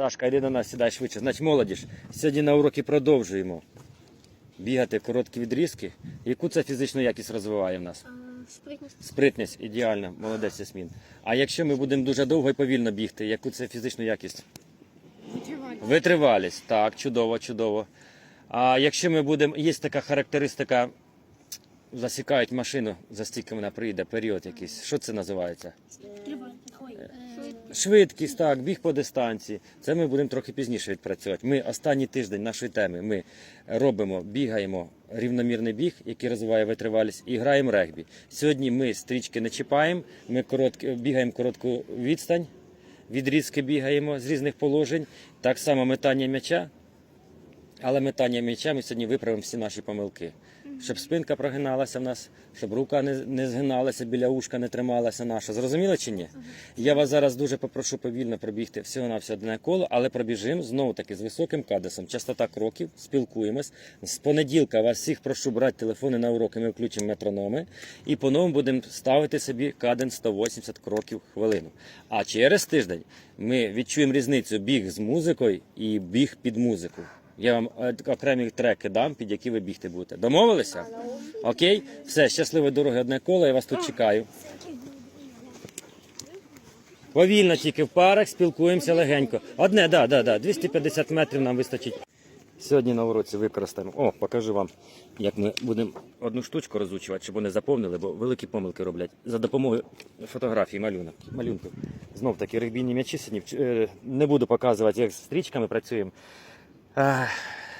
Сашка, йди до нас, сідай швидше. Значить, молодіж. Сьогодні на уроки продовжуємо бігати короткі відрізки. Яку це фізичну якість розвиває в нас? Спритність. Спритність, ідеально, молодець Ясмін. А якщо ми будемо дуже довго і повільно бігти, яку це фізичну якість? Витривалість. Витривалість. Так, чудово, чудово. А якщо ми будемо, є така характеристика, засікають машину, за стільки вона прийде, період якийсь. Що це називається? Е, Швидкість, так, біг по дистанції. Це ми будемо трохи пізніше відпрацьовувати. Ми останній тиждень нашої теми ми робимо, бігаємо рівномірний біг, який розвиває витривалість, і граємо регбі. Сьогодні ми стрічки не чіпаємо, ми короткі, бігаємо коротку відстань, відрізки бігаємо з різних положень. Так само метання м'яча. Але метання м'яча ми сьогодні виправимо всі наші помилки. Щоб спинка прогиналася в нас, щоб рука не, не згиналася, біля ушка не трималася наша. Зрозуміло чи ні? Я вас зараз дуже попрошу повільно пробігти всього на все одне коло, але пробіжимо знову таки з високим кадесом. Частота кроків, спілкуємось. З понеділка вас всіх прошу брати телефони на уроки, ми включимо метрономи і по-новому будемо ставити собі каден 180 кроків в хвилину. А через тиждень ми відчуємо різницю біг з музикою і біг під музику. Я вам е, окремі треки дам, під які ви бігти будете. Домовилися? Окей? Все, щасливої дороги, одне коло, я вас тут чекаю. Повільно тільки в парах, спілкуємося легенько. Одне, да, да, да, 250 метрів нам вистачить. Сьогодні на уроці використаємо. О, покажу вам, як ми будемо одну штучку розучувати, щоб вони заповнили, бо великі помилки роблять за допомогою фотографій, малюнок, малюнків. Знов таки регбійні м'ячі сьогодні. е, Не буду показувати, як з стрічками працюємо.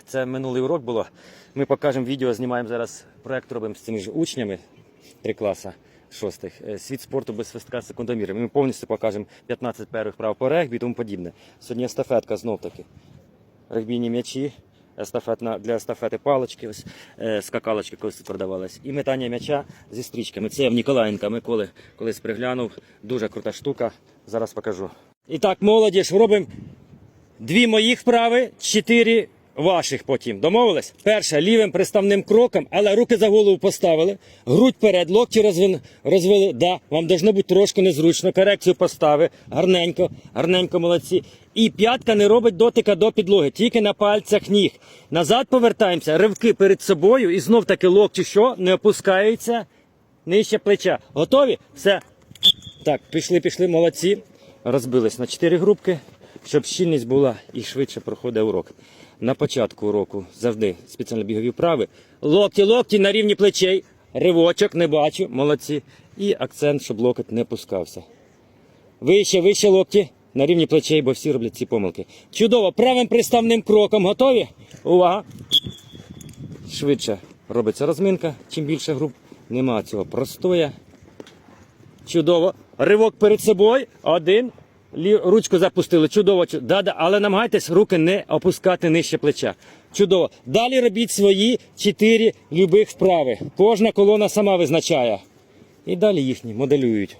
Це минулий урок було. Ми покажемо відео, знімаємо зараз проект, робимо з цими ж учнями три класа шостих. Е, Світ спорту без свистка секундоміри. Ми повністю покажемо 15 перших прав по регбі і тому подібне. Сьогодні естафетка знов таки. Регбійні м'ячі, естафетна для естафети палички, ось е, скакалочки колись продавались. І метання м'яча зі стрічками. Це я в Ніколаєнка Миколи колись приглянув. Дуже крута штука. Зараз покажу. І так, молодіж, робимо Дві моїх вправи, чотири ваших потім. Домовились? Перша лівим приставним кроком, але руки за голову поставили, грудь перед, локті розвин, розвели. Да, вам должно бути трошки незручно. Корекцію постави. Гарненько, гарненько, молодці. І п'ятка не робить дотика до підлоги, тільки на пальцях ніг. Назад повертаємося, ривки перед собою і знов таки локті, що не опускаються нижче плеча. Готові? Все. Так, пішли, пішли, молодці. Розбились на чотири групки, щоб щільність була і швидше проходив урок. На початку уроку завжди спеціально бігові вправи. Локті, локті на рівні плечей. Ривочок не бачу, молодці. І акцент, щоб локоть не пускався. Вище, вище локті на рівні плечей, бо всі роблять ці помилки. Чудово, правим приставним кроком готові? Увага! Швидше робиться розминка. Чим більше груп, нема цього простоя. Чудово. Ривок перед собою. Один. Ручку запустили. Чудово. Да-да. Але намагайтесь руки не опускати нижче плеча. Чудово. Далі робіть свої чотири любих вправи. Кожна колона сама визначає. І далі їхні моделюють.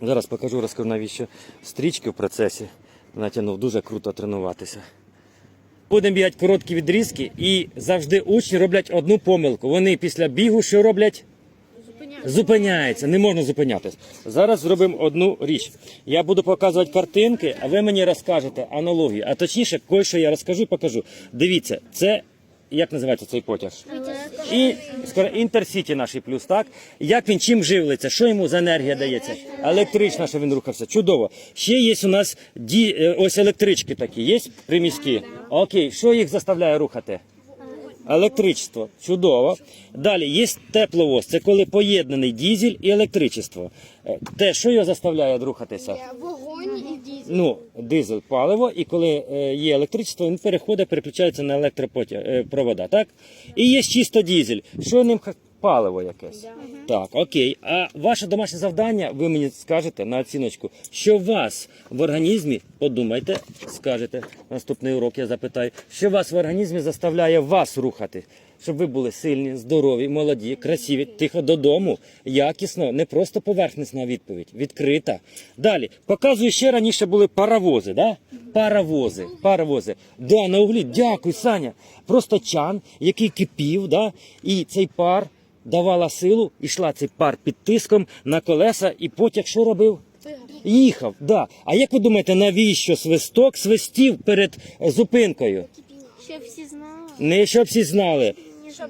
Зараз покажу, розкажу, навіщо стрічки в процесі натягнув. Дуже круто тренуватися. Будемо бігати короткі відрізки і завжди учні роблять одну помилку. Вони після бігу що роблять? Зупиняється, не можна зупинятись. Зараз зробимо одну річ. Я буду показувати картинки, а ви мені розкажете аналогію. А точніше, кое що я розкажу і покажу. Дивіться, це як називається цей потяг? І скоро інтерсіті наш плюс, так? Як він чим живлиться? Що йому за енергія дається? Електрична, що він рухався. Чудово. Ще є у нас ді... е, ось електрички такі, є приміські. Окей, що їх заставляє рухати? Електричество. Чудово. Далі є тепловоз. Це коли поєднаний дізель і електричество. Е, Те, що його заставляє рухатися? Вогонь і дізель. Ну, дизель паливо, і коли е, є електричество, він переходить, переключається на електропровода, так? І є чисто дізель. Що ним паливо якесь? Так, окей. А ваше домашнє завдання, ви мені скажете на оціночку, що у вас в організмі, подумайте, скажете, наступний урок я запитаю, що вас в організмі заставляє вас рухати, щоб ви були сильні, здорові, молоді, красиві, тихо додому, якісно, не просто поверхнесна відповідь, відкрита. Далі, показую, ще раніше були паровози, да? Паровози, паровози. Да, на углі, дякую, Саня. Просто чан, який кипів, да? і цей пар давала силу, ішла цей пар під тиском на колеса, і потяг що робив? Їхав, да. А як ви думаєте, навіщо свисток свистів перед е, зупинкою? Щоб всі знали. Не щоб всі знали. Щоб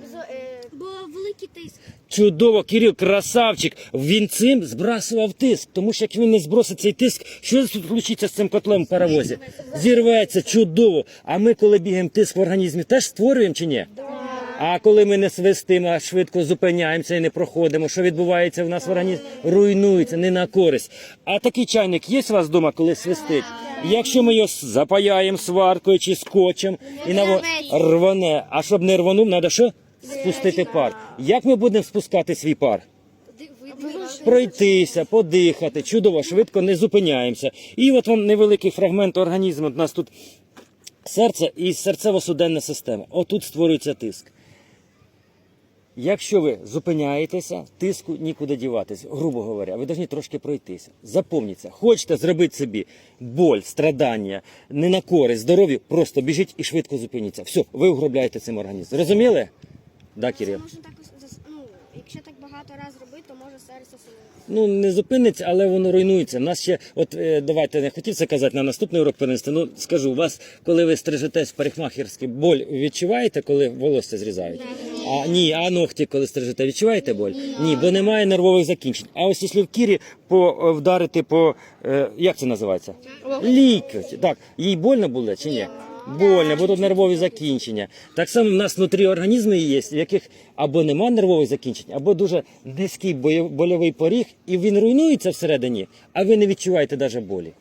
Бо великий тиск. Чудово, Кирил, красавчик. Він цим збрасував тиск. Тому що як він не збросить цей тиск, що тут случиться з цим котлом в паровозі? Зірветься, чудово. А ми, коли бігаємо тиск в організмі, теж створюємо чи ні? А коли ми не свистимо, а швидко зупиняємося і не проходимо, що відбувається в нас в організмі? Руйнується, не на користь. А такий чайник є у вас вдома, коли свистить? Якщо ми його запаяємо сваркою чи скотчем і наво... рване, а щоб не рванув, треба що? Спустити пар. Як ми будемо спускати свій пар? Пройтися, подихати, чудово, швидко не зупиняємося. І от вам невеликий фрагмент організму. У нас тут серце і серцево-суденна система. Отут створюється тиск. Якщо ви зупиняєтеся, тиску нікуди діватися, грубо говоря, ви повинні трошки пройтися. Запомніться, хочете зробити собі боль, страдання, не на користь, здоров'ю, просто біжіть і швидко зупиніться. Все, ви угробляєте цим організм. Розуміли? Да, Кирил? Можна так, ну, якщо так багато разів робити, то може серце сумувати. Ну не зупиниться, але воно руйнується. У нас ще, от е, давайте не хотів це казати на наступний урок перенести. Ну скажу, у вас, коли ви стрижетесь в парикмахерській, боль відчуваєте, коли волосся зрізають? А ні, а ногті, коли стрижете, відчуваєте боль? Ні, бо немає нервових закінчень. А ось якщо в кірі по е, вдарити по е, як це називається? Лікоть. Так, їй больно було чи ні? Больно, бо тут нервові закінчення. Так само в нас внутрі організму є, в яких або нема нервових закінчень, або дуже низький больовий поріг, і він руйнується всередині, а ви не відчуваєте навіть болі.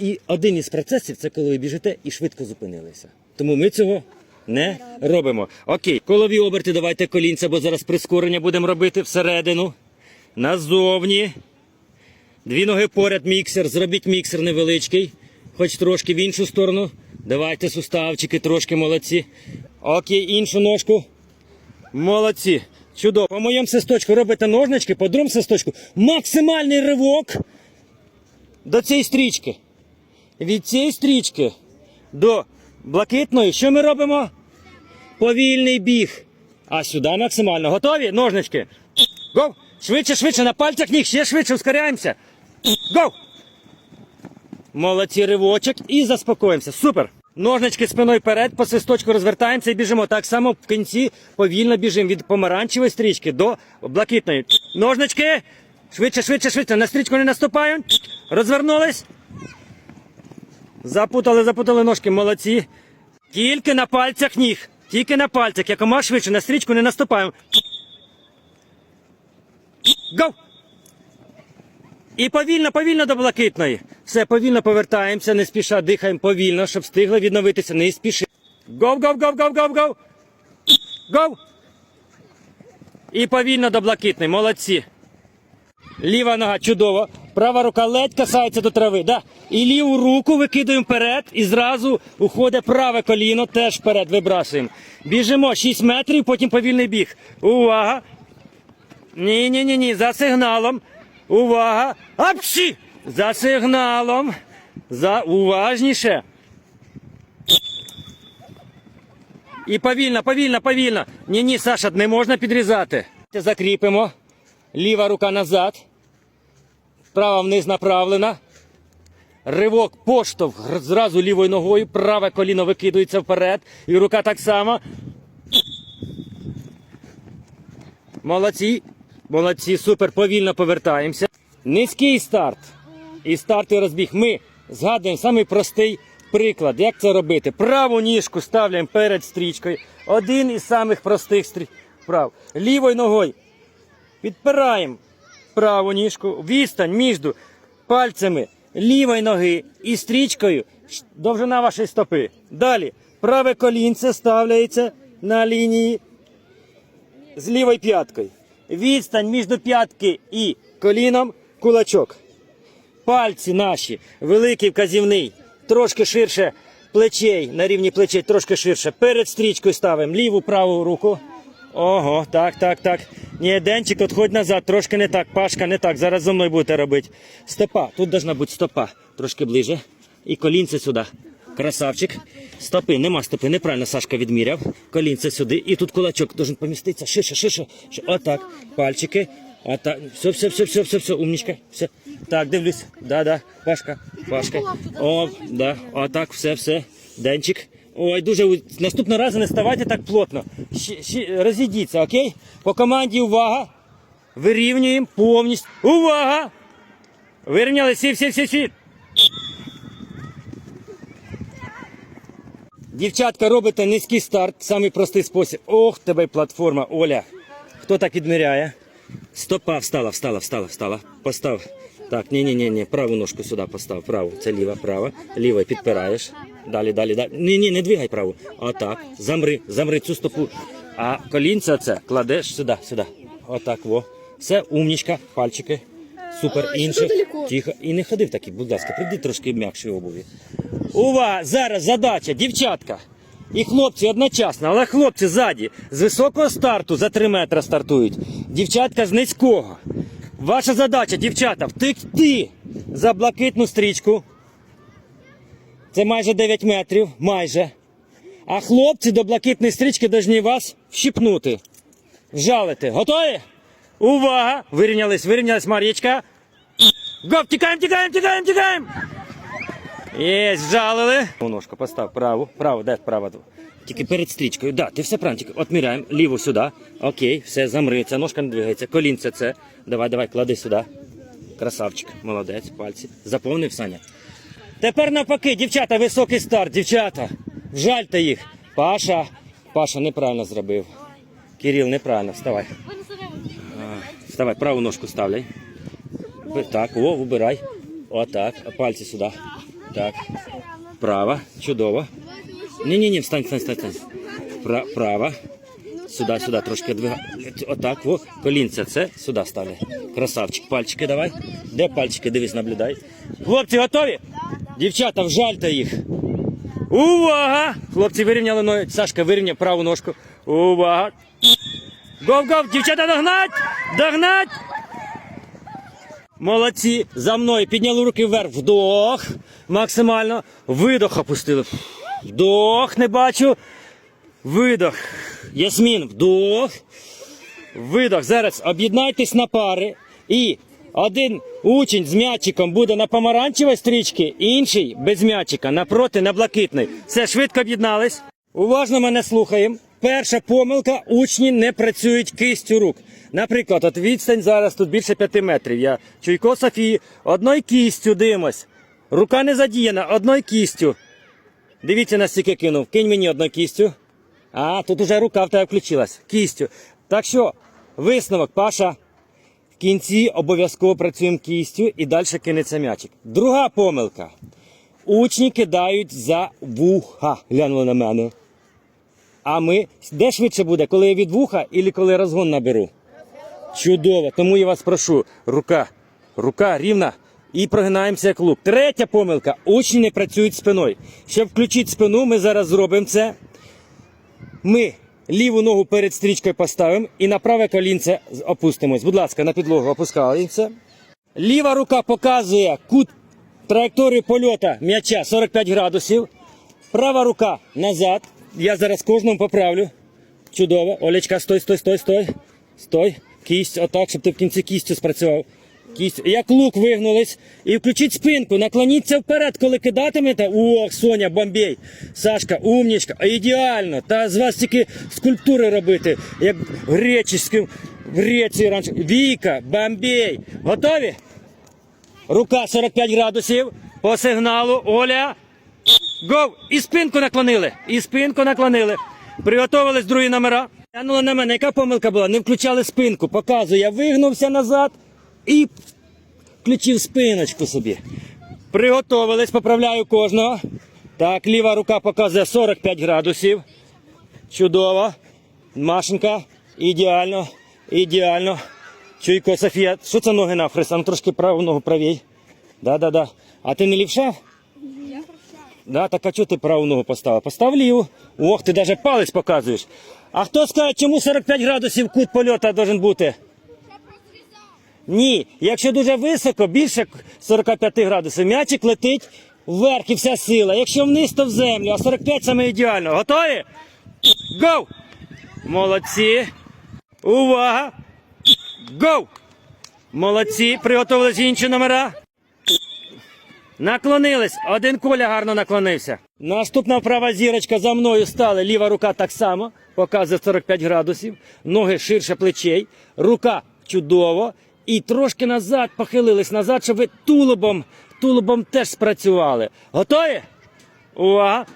І один із процесів це коли ви біжите і швидко зупинилися. Тому ми цього не робимо. Окей, колові оберти, давайте колінця, бо зараз прискорення будемо робити всередину, назовні. Дві ноги поряд, міксер. Зробіть міксер невеличкий, хоч трошки в іншу сторону. Давайте суставчики, трошки молодці. Окей, іншу ножку. Молодці. Чудово. По моєму свисточку робите ножнички, по другому свисточку. Максимальний ривок до цієї стрічки. Від цієї стрічки до блакитної. Що ми робимо? Повільний біг. А сюди максимально. Готові? Ножнички. Гоу! Швидше, швидше, на пальцях ніг, ще швидше, ускоряємося. Гоу! Молодці ривочок і заспокоїмося. Супер! Ножнички спиною вперед, по свисточку розвертаємося і біжимо. Так само в кінці повільно біжимо від помаранчевої стрічки до блакитної. Ножнички! Швидше, швидше, швидше. На стрічку не наступаємо. Розвернулись. Запутали, запутали ножки, молодці. Тільки на пальцях ніг. Тільки на пальцях. Якомога швидше на стрічку не наступаємо. Гоу! І повільно, повільно до блакитної. Все, повільно повертаємося, не спіша, дихаємо повільно, щоб встигли відновитися. Не спіши. Гоу, гоу, гоу, гоу, гоу, гоу. Гоу. І повільно до блакитної. Молодці. Ліва нога чудово. Права рука ледь касається до трави. Да. І ліву руку викидаємо вперед і зразу уходить праве коліно, теж вперед вибрасуємо. Біжимо 6 метрів, потім повільний біг. Увага! Ні, ні, ні, ні, за сигналом. Увага! Апші! За сигналом. За уважніше. І повільно, повільно, повільно. Ні, ні, Саша, не можна підрізати. Закріпимо. Ліва рука назад. Права вниз направлена. Ривок поштовх зразу лівою ногою. Праве коліно викидується вперед. І рука так само. Молодці. Молодці, супер, повільно повертаємося. Низький старт. І старт і розбіг. Ми згадуємо самий простий приклад. Як це робити? Праву ніжку ставляємо перед стрічкою. Один із самих простих стрі... вправ. Лівою ногою підпираємо праву ніжку. Відстань між пальцями лівої ноги і стрічкою. Довжина вашої стопи. Далі праве колінце ставляється на лінії з лівою п'яткою. Відстань між п'ятки і коліном кулачок. Пальці наші, великий вказівний, трошки ширше плечей, на рівні плечей, трошки ширше. Перед стрічкою ставимо ліву праву руку. Ого, так, так, так. Ні, Денчик, отходь назад, трошки не так, Пашка, не так. Зараз зі мною будете робити. Стопа, тут должна бути стопа. Трошки ближе. І колінце сюди. Красавчик. Стопи, нема стопи, неправильно Сашка відміряв. Колінце сюди. І тут кулачок должен поміститися. Ширше. ширше. Отак. Пальчики. А так, все, все, все, все, все, все, умничка. Все. Так, дивлюсь. Да, да. Пашка, Пашка. О, да. А так, все, все. Денчик. Ой, дуже наступного разу не ставайте так плотно. Ще, ще, розійдіться, окей? По команді увага. Вирівнюємо повністю. Увага! Вирівняли, всі, всі, всі, всі. Дівчатка, робите низький старт, самий простий спосіб. Ох, тебе платформа, Оля. Хто так відміряє? Стопа встала, встала, встала, встала. Постав. Так, ні, ні, ні, ні. Праву ножку сюди постав. Праву. Це ліва, права. Ліва підпираєш. Далі, далі, далі. Ні, ні, не двигай праву. Отак. Замри, замри цю стопу. А колінця це кладеш сюди, сюди. Отак, во. Все, умнічка, пальчики. Супер, інше. Тихо. І не ходив такий, будь ласка, прийди трошки м'якші обуві. Увага! Зараз задача, дівчатка. І хлопці одночасно, але хлопці ззаді з високого старту за 3 метри стартують. Дівчатка з низького. Ваша задача, дівчата, втекти за блакитну стрічку. Це майже 9 метрів, майже. А хлопці до блакитної стрічки повинні вас вщипнути. Вжалити. Готові? Увага! Вирівнялись, вирівнялись, Марічка. Гоп, тікаємо, тікаємо, тікаємо, тікаємо! Є, зжалили. Ножку постав праву, праву, де права? Тільки перед стрічкою. Да, ти все правильно. Тільки отміряємо. Ліву сюди. Окей, все, замри. Ножка не двигається. Колінце це. Давай, давай, клади сюди. Красавчик, молодець, пальці. Заповнив Саня. Тепер навпаки, дівчата, високий старт, дівчата. Вжальте їх. Паша. Паша неправильно зробив. Кирил, неправильно, вставай. Вставай, праву ножку ставляй. Так, о, вибирай. Отак. Пальці сюди. Так. Права. Чудово. Ні, ні, ні, встань, встань, встань. встань. Пра, права. Сюди, сюди, трошки двигай. Отак, во. Колінця це сюди ставляй. Красавчик. Пальчики давай. Де пальчики? Дивись, наблюдай. Хлопці, готові? Дівчата, вжальте їх. Увага! Хлопці вирівняли ноги. Сашка вирівняв праву ножку. Увага! Гов, гов, дівчата, догнать! Догнать! Молодці! За мною підняли руки вверх. Вдох. Максимально. Видох опустили. Вдох, не бачу. Видох. Ясмін, вдох. Видох. Зараз об'єднайтесь на пари. І один учень з м'ячиком буде на помаранчевій стрічці, інший без м'ячика, напроти на блакитний. Все, швидко об'єднались. Уважно мене слухаємо. Перша помилка учні не працюють кистю рук. Наприклад, от відстань зараз тут більше п'яти метрів. Я Чуйко Софії, одною кістю димось. Рука не задіяна, одною кістю. Дивіться, настільки кинув. Кинь мені одну кістю. А, тут уже рука в тебе включилась. Кістю. Так що, висновок, Паша. В кінці обов'язково працюємо кістю і далі кинеться м'ячик. Друга помилка. Учні кидають за вуха. Глянули на мене. А ми де швидше буде, коли я від вуха і коли розгон наберу? Чудово. Тому я вас прошу, рука, рука рівна і прогинаємося як лук. Третя помилка. Учні не працюють спиною. Щоб включити спину, ми зараз зробимо це. Ми ліву ногу перед стрічкою поставимо і на праве колінце опустимось. Будь ласка, на підлогу опускаємося. Ліва рука показує кут траєкторії польоту м'яча 45 градусів. Права рука назад. Я зараз кожному поправлю. Чудово. Олечка, стой, стой, стой, стой. Стой. Кість, отак, щоб ти в кінці кістю спрацював. Як лук вигнулись. І включіть спинку. Наклоніться вперед, коли кидатимете. Ох, Соня, бомбей. Сашка, умнічка. Ідеально. Та з вас тільки скульптури робити, як греческим в Греції раніше. Віка, бомбей. Готові? Рука 45 градусів. По сигналу. Оля. Гов! І спинку наклонили. І спинку наклонили. Приготовились другі номера. Глянули на мене, яка помилка була? Не включали спинку. Показую, я вигнувся назад і включив спиночку собі. Приготовились, поправляю кожного. Так, ліва рука показує 45 градусів. Чудово. Машенька, ідеально, ідеально. Чуйко, Софія, що це ноги навхрест? А ну трошки праву ногу правій. Да-да-да. А ти не лівша? Да, так а чого ти праву ногу поставив? Постав ліву. Ох, ти навіть палець показуєш. А хто скаже, чому 45 градусів кут польоту должен бути? Ні, якщо дуже високо, більше 45 градусів, м'ячик летить вверх і вся сила. Якщо вниз, то в землю, а 45 саме ідеально. Готові? Гоу! Молодці! Увага! Гоу! Молодці, приготувались інші номера. Наклонились. Один коля гарно наклонився. Наступна права зірочка за мною стали. Ліва рука так само, показує 45 градусів. Ноги ширше плечей. Рука чудово. І трошки назад похилились назад, щоб ви тулубом, тулубом теж спрацювали. Готові? Увага!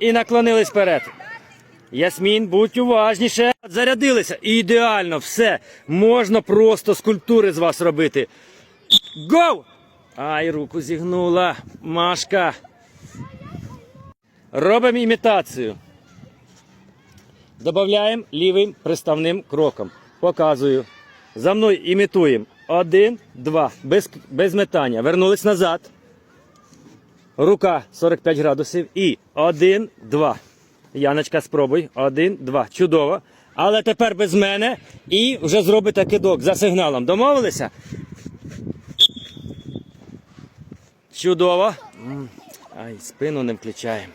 І наклонились вперед. Ясмін, будь уважніше. Зарядилися. Ідеально, все. Можна просто скульптури з вас робити. Гоу! Ай, руку зігнула. Машка. Робимо імітацію. Добавляємо лівим приставним кроком. Показую. За мною імітуємо. Один, два. Без, без метання. Вернулись назад. Рука 45 градусів. І один, два. Яночка, спробуй. Один, два. Чудово. Але тепер без мене і вже зробите кидок за сигналом. Домовилися? Чудово. Ай, спину не включаємо.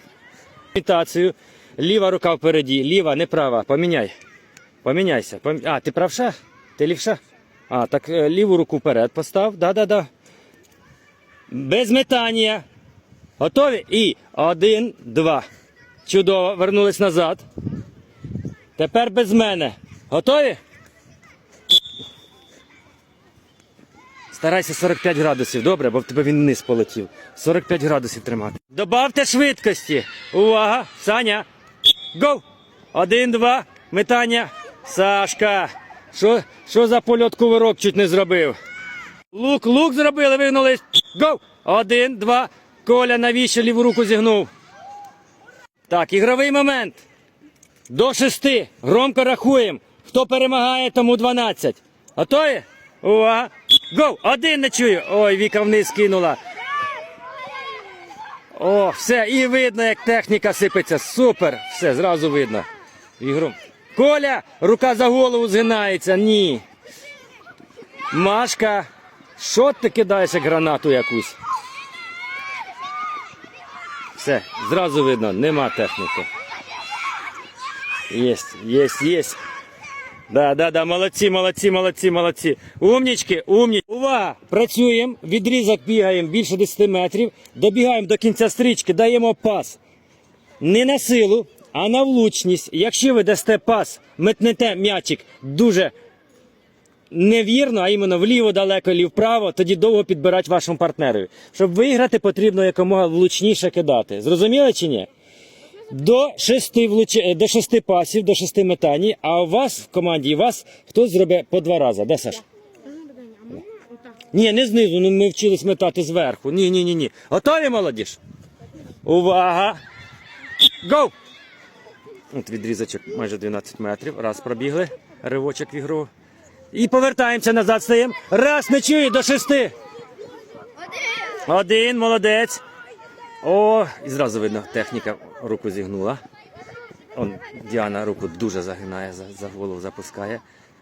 Імітацію. Ліва рука впереді, ліва, не права. Поміняй. Поміняйся. Пом... А, ти правша? Ти лівша? А, так е, ліву руку вперед постав. Да-да-да. Без метання. Готові? І один, два. Чудово. Вернулись назад. Тепер без мене. Готові? Старайся 45 градусів, добре, бо в тебе він вниз полетів. 45 градусів тримати. Добавте швидкості. Увага! Саня! Гоу! Один, два, метання. Сашка! Що, що за польот кувирок чуть не зробив? Лук, лук зробили, вигнулись. Гоу! Один, два. Коля навіщо ліву руку зігнув? Так, ігровий момент. До шести. Громко рахуємо. Хто перемагає, тому 12. Готові? Увага! Гоу! Один не чую. Ой, Віка вниз кинула. О, все, і видно, як техніка сипеться. Супер. Все, зразу видно. Ігру. Коля, рука за голову згинається. Ні. Машка, що ти кидаєш гранату якусь? Все, зразу видно, нема техніки. Єсть, єсть, єсть. Да, да, да, молодці, молодці, молодці, молодці. Умнічки, умні. Увага! Працюємо, відрізок бігаємо більше 10 метрів, добігаємо до кінця стрічки, даємо пас. Не на силу, а на влучність. Якщо ви дасте пас, метнете м'ячик дуже невірно, а іменно вліво далеко, і вправо, тоді довго підбирати вашому партнеру. Щоб виграти, потрібно якомога влучніше кидати. Зрозуміли чи ні? До шести, влуч... е, до шести пасів, до шести метань, а у вас в команді у вас хтось зробить по два рази. Да, Саш? Ні, не знизу, ну ми вчились метати зверху. Ні, ні, ні, ні. Готові, молодіж? Увага! Гоу! От відрізочок майже 12 метрів. Раз пробігли. Ривочок в ігру. І повертаємося назад стаємо. Раз, не чую, до шести. Один, молодець. О, і зразу видно, техніка руку зігнула. Он, Діана руку дуже загинає, за, за голову запускає.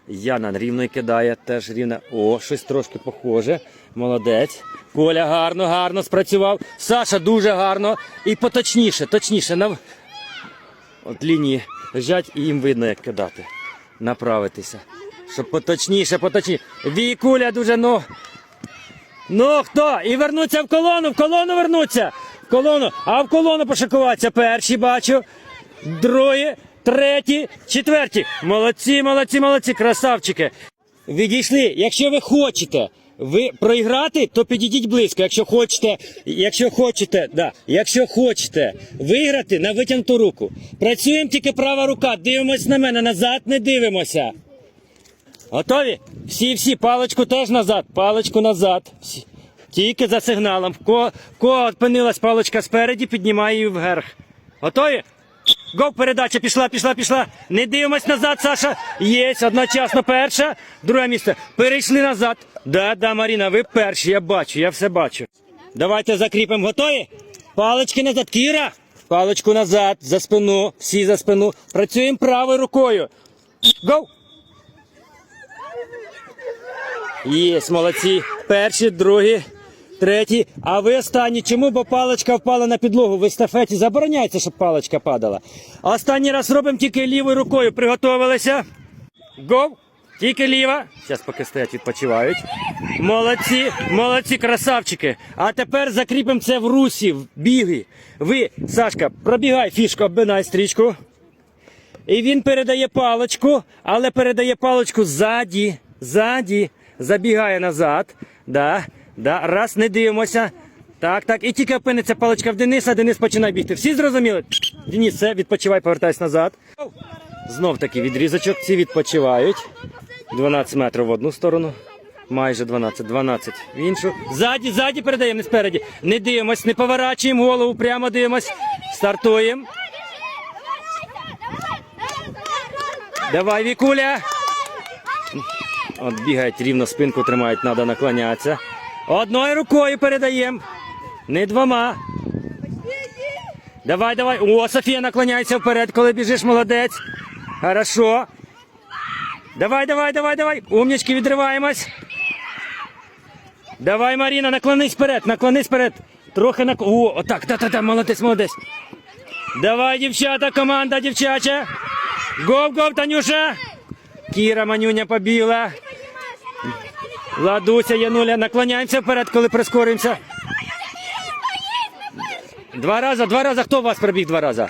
Яна рівно кидає, теж рівно. О, щось трошки похоже. Молодець. Коля гарно, гарно спрацював. Саша дуже гарно. І поточніше, точніше. От лінії лежать і їм видно, як кидати. Направитися. Щоб поточніше, поточніше. Вікуля дуже ну. Ну хто? І вернуться в колону, в колону вернуться. В колону. А в колону пошикуватися. Перші бачу. Другі, треті, четверті. Молодці, молодці, молодці, красавчики. Відійшли. Якщо ви хочете ви проіграти, то підійдіть близько. Якщо хочете, якщо хочете, да, якщо хочете виграти на витягнуту руку. Працюємо тільки права рука. Дивимось на мене. Назад не дивимося. Готові? Всі, всі, паличку теж назад, паличку назад. Всі. Тільки за сигналом. В кого, опинилась паличка спереді, піднімає її вверх. Готові? Гоу, передача пішла, пішла, пішла. Не дивимось назад, Саша. Є, одночасно перша, друге місце. Перейшли назад. Да, да, Маріна, ви перші, я бачу, я все бачу. Давайте закріпимо. Готові? Палички назад. Кіра, паличку назад, за спину, всі за спину. Працюємо правою рукою. Гоу! Єс, молодці. Перші, другі, треті. А ви останні. Чому? Бо паличка впала на підлогу. В естафеті забороняється, щоб паличка падала. Останній раз робимо тільки лівою рукою. Приготовилися. Гоу. Тільки ліва. Зараз поки стоять, відпочивають. Молодці, молодці, красавчики. А тепер закріпимо це в русі, в біги. Ви, Сашка, пробігай фішку, оббинай стрічку. І він передає паличку, але передає паличку ззаді, ззаді, забігає назад. Да, да. Раз, не дивимося. Так, так. І тільки опиниться паличка в Дениса, Денис починає бігти. Всі зрозуміли? Денис, все, відпочивай, повертайся назад. Знов таки відрізочок, ці відпочивають. 12 метрів в одну сторону. Майже 12, 12 в іншу. Ззаді, ззаді передаємо, не спереді. Не дивимось, не поворачуємо голову, прямо дивимось. Стартуємо. Давай, Вікуля. От бігають рівно спинку тримають, треба наклонятися. Одною рукою передаємо. Не двома. Давай, давай. О, Софія наклоняється вперед, коли біжиш, молодець. Хорошо. Давай, давай, давай, давай. Умнічки, відриваємось. Давай, Маріна, наклонись вперед, наклонись вперед. Трохи нак... О, отак, та-та-та, молодець, молодець. Давай, дівчата, команда дівчача. Гов, гов, Танюша. Кіра, манюня побіла. Ладуся, Януля, наклоняємося вперед, коли прискоримося. Два рази, два рази. Хто у вас пробіг два рази?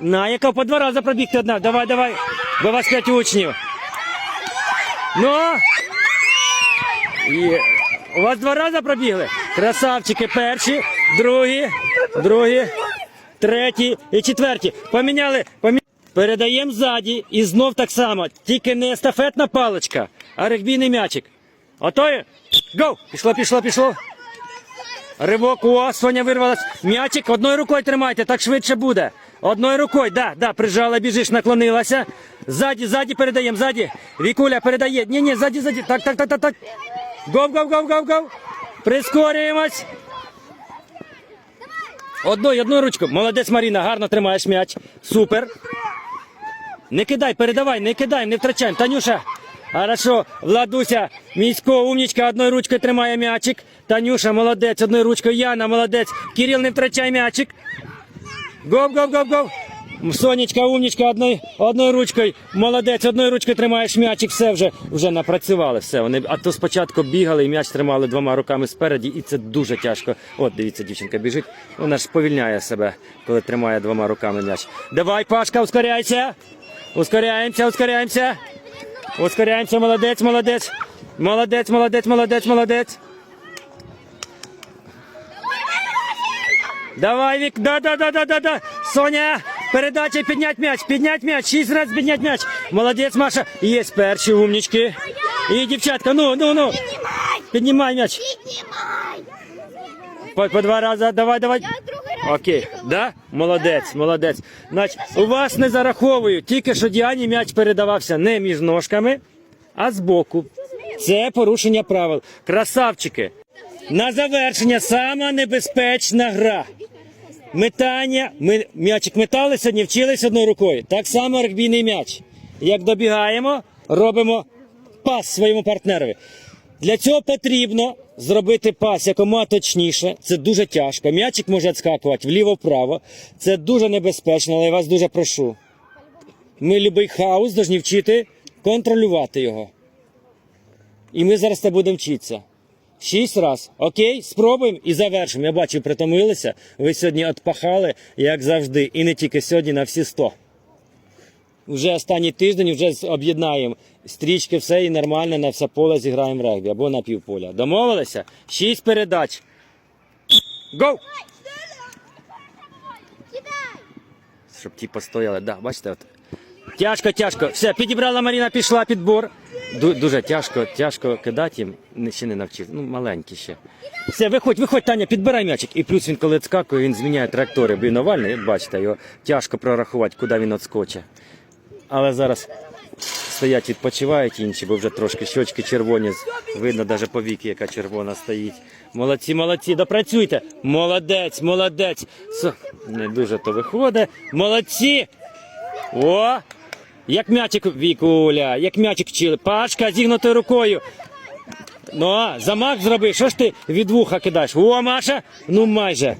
На, яка по два рази пробігти одна. Давай, давай. Бо вас п'ять учнів. Ну. І... У вас два рази пробігли? Красавчики, перші, другі, другі, треті і четверті. Поміняли. Помі... Передаємо ззаді і знов так само. Тільки не естафетна паличка, а регбійний м'ячик. Готові? Гоу! Пішло, пішло, пішло. Ривок, о, Соня вирвалась. М'ячик одною рукою тримайте, так швидше буде. Одною рукою, да, да, прижала, біжиш, наклонилася. Ззаді, ззаді передаємо, ззаді. Вікуля передає. Ні, ні, ззаді, ззаді. Так, так, так, так, так. Гов, гов, гов, гов, гов. Прискорюємось. Одною, одною ручкою. Молодець Маріна, гарно тримаєш м'яч. Супер. Не кидай, передавай, не кидай, не втрачаємо. Танюша. Хорошо, Владуся, місько, умнічка, одною ручкою тримає м'ячик. Танюша, молодець, одною ручкою. Яна, молодець. Кирил, не втрачай м'ячик. Гоп, гоп, гоп, гоп. Сонечка, умнічка, одною, одною ручкою. Молодець, одною ручкою тримаєш м'ячик, все вже, вже напрацювали. Все. Вони, а то спочатку бігали і м'яч тримали двома руками спереді, і це дуже тяжко. От, дивіться, дівчинка біжить. Вона ж сповільняє себе, коли тримає двома руками м'яч. Давай, Пашка, ускоряйся. Ускоряємося, ускоряємося. Ускоряємося, молодець, молодець. Молодець, молодець, молодець, молодець. Давай, Вік, да, да, да, да, да, да. Соня, передача, піднять м'яч, піднять м'яч, шість разів піднять м'яч. Молодець, Маша. Є перші умнічки. І дівчатка, ну, ну, ну. Піднімай м'яч. По, по два рази, давай, давай. Окей, да? Молодець, молодець. Значить, у вас не зараховують, тільки що Діані м'яч передавався не між ножками, а збоку. Це порушення правил. Красавчики. На завершення сама небезпечна гра. Метання. Ми м'ячик метали сьогодні, вчились одною рукою. Так само регбійний м'яч. Як добігаємо, робимо пас своєму партнерові. Для цього потрібно зробити пас якомога точніше. Це дуже тяжко. М'ячик може відскакувати вліво-вправо. Це дуже небезпечно, але я вас дуже прошу. Ми любий хаос повинні вчити контролювати його. І ми зараз це будемо вчитися. Шість раз. Окей, спробуємо і завершимо. Я бачу, притомилися. Ви сьогодні відпахали, як завжди, і не тільки сьогодні, на всі 100. Вже останній тиждень вже об'єднаємо стрічки, все і нормально на все поле зіграємо регбі або на півполя. Домовилися? Шість передач. Гоу! Щоб ті постояли. Да, бачите, от. Тяжко, тяжко. Все, підібрала Маріна, пішла підбор. Ду- дуже тяжко, тяжко кидати їм. Ще не навчив. Ну, маленькі ще. Все, виходь, виходь, Таня, підбирай м'ячик. І плюс він, коли відскакує, він зміняє траєкторію. Бо він овальний, як бачите, його тяжко прорахувати, куди він відскочить. Але зараз стоять, відпочивають інші, бо вже трошки щочки червоні. Видно навіть по віки, яка червона стоїть. Молодці, молодці, допрацюйте. Молодець, молодець. Не дуже то виходить. Молодці. О! Як м'ячик Вікуля, як м'ячик вчили. Пашка зігнутою рукою. Ну, а, замах зроби. Що ж ти від вуха кидаєш? О, Маша! Ну майже.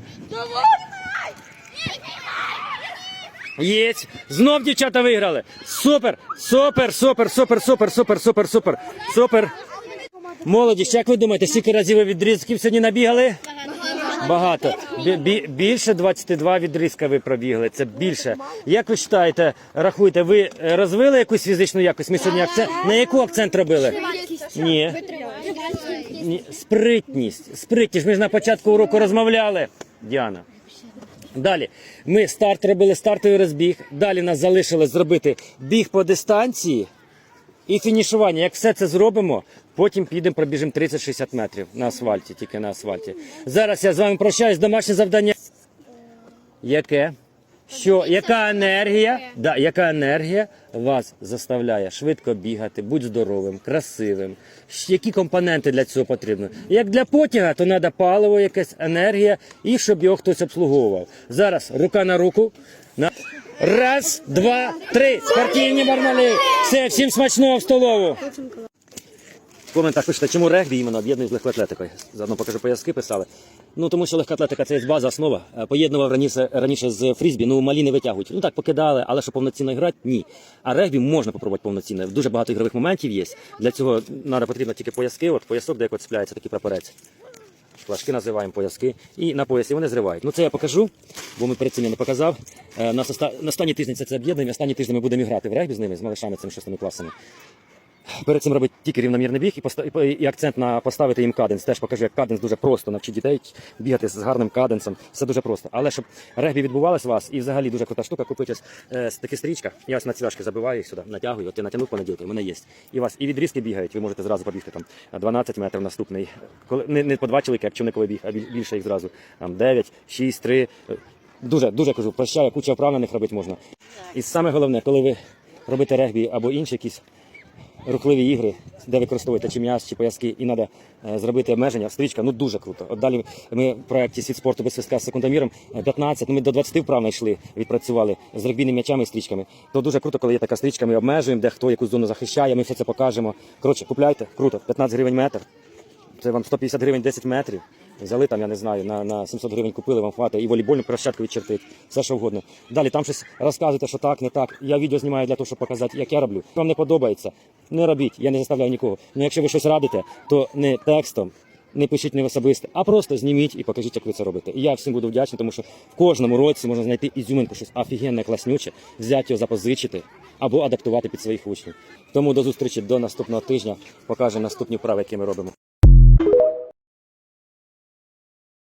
Є. Знов дівчата виграли. Супер, супер, супер, супер, супер, супер, супер, супер, супер. Молодість, як ви думаєте, скільки разів ви відрізків сьогодні набігали? Багато. Бі- бі- більше 22 відрізка ви пробігли. Це більше. Як ви вважаєте, рахуєте, ви е, розвили якусь фізичну якість? Ми сьогодні акцент. На яку акцент робили? Ні. Ні. Спритність. Спритність. Ми ж на початку уроку розмовляли. Діана. Далі ми старт робили стартовий розбіг. Далі нас залишилось зробити біг по дистанції і фінішування. Як все це зробимо, потім підемо пробіжимо 30-60 метрів на асфальті, тільки на асфальті. Зараз я з вами прощаюсь. Домашнє завдання. Яке? Що, яка енергія? Да, яка енергія вас заставляє швидко бігати, будь здоровим, красивим? Які компоненти для цього потрібні? Як для потяга, то треба паливо, якась енергія, і щоб його хтось обслуговував. Зараз рука на руку. На... Раз, два, три. Спортивні барнали. Все, всім смачного в столову. В коментах пишете, чому регбі іменно об'єднують з легкоатлетикою. Заодно покажу пояски писали. Ну тому що легкоатлетика це є база, основа. Е, Поєднував раніше, раніше з фрізбі, ну малі не витягують. Ну так покидали, але що повноцінно грати, ні. А регбі можна попробувати повноцінно. Дуже багато ігрових моментів є. Для цього треба потрібно тільки пояски. От поясок, де от цепляється такий прапорець. Флажки називаємо пояски. І на поясі вони зривають. Ну це я покажу, бо ми перед цим я не показав. Е, На останні тижні це, об'єднання. Останні тижні ми будемо грати в регбі з ними, з малишами цими шостими класами. Перед цим робити тільки рівномірний біг і, поста- і акцент на поставити їм каденс. Теж покажу, як каденс дуже просто навчити дітей бігати з гарним каденсом. Все дуже просто. Але щоб регбі відбувалось у вас, і взагалі дуже крута штука, купити ось е, такі стрічка. Я ось на цвяшки забиваю їх сюди, натягую. От я натягнув понеділки, у мене є. І у вас і відрізки бігають. Ви можете зразу побігти там 12 метрів наступний. Коли не, не по два чоловіка, як човниковий біг, а більше їх зразу. Там 9, 6, 3. Дуже, дуже кажу, прощаю, куча вправ на них робити можна. І саме головне, коли ви робите регбі або інші якісь рухливі ігри, де використовуєте чи м'яз, чи пояски, і треба зробити обмеження. Стрічка, ну дуже круто. От далі ми в проєкті світ спорту без свистка з секундоміром е, 15, ну ми до 20 вправ знайшли, відпрацювали з регбійними м'ячами і стрічками. То дуже круто, коли є така стрічка, ми обмежуємо, де хто яку зону захищає, ми все це покажемо. Коротше, купляйте, круто, 15 гривень метр. Це вам 150 гривень 10 метрів. Взяли там, я не знаю, на, на 700 гривень купили, вам хватить і волейбольну площадку відчертить, все що вгодно. Далі там щось розказуєте, що так, не так. Я відео знімаю для того, щоб показати, як я роблю. Вам не подобається, не робіть, я не заставляю нікого. Ну якщо ви щось радите, то не текстом. Не пишіть не особисте, а просто зніміть і покажіть, як ви це робите. І я всім буду вдячний, тому що в кожному році можна знайти ізюминку, щось офігенне, класнюче, взяти його запозичити або адаптувати під своїх учнів. Тому до зустрічі до наступного тижня покажемо наступні вправи, які ми робимо.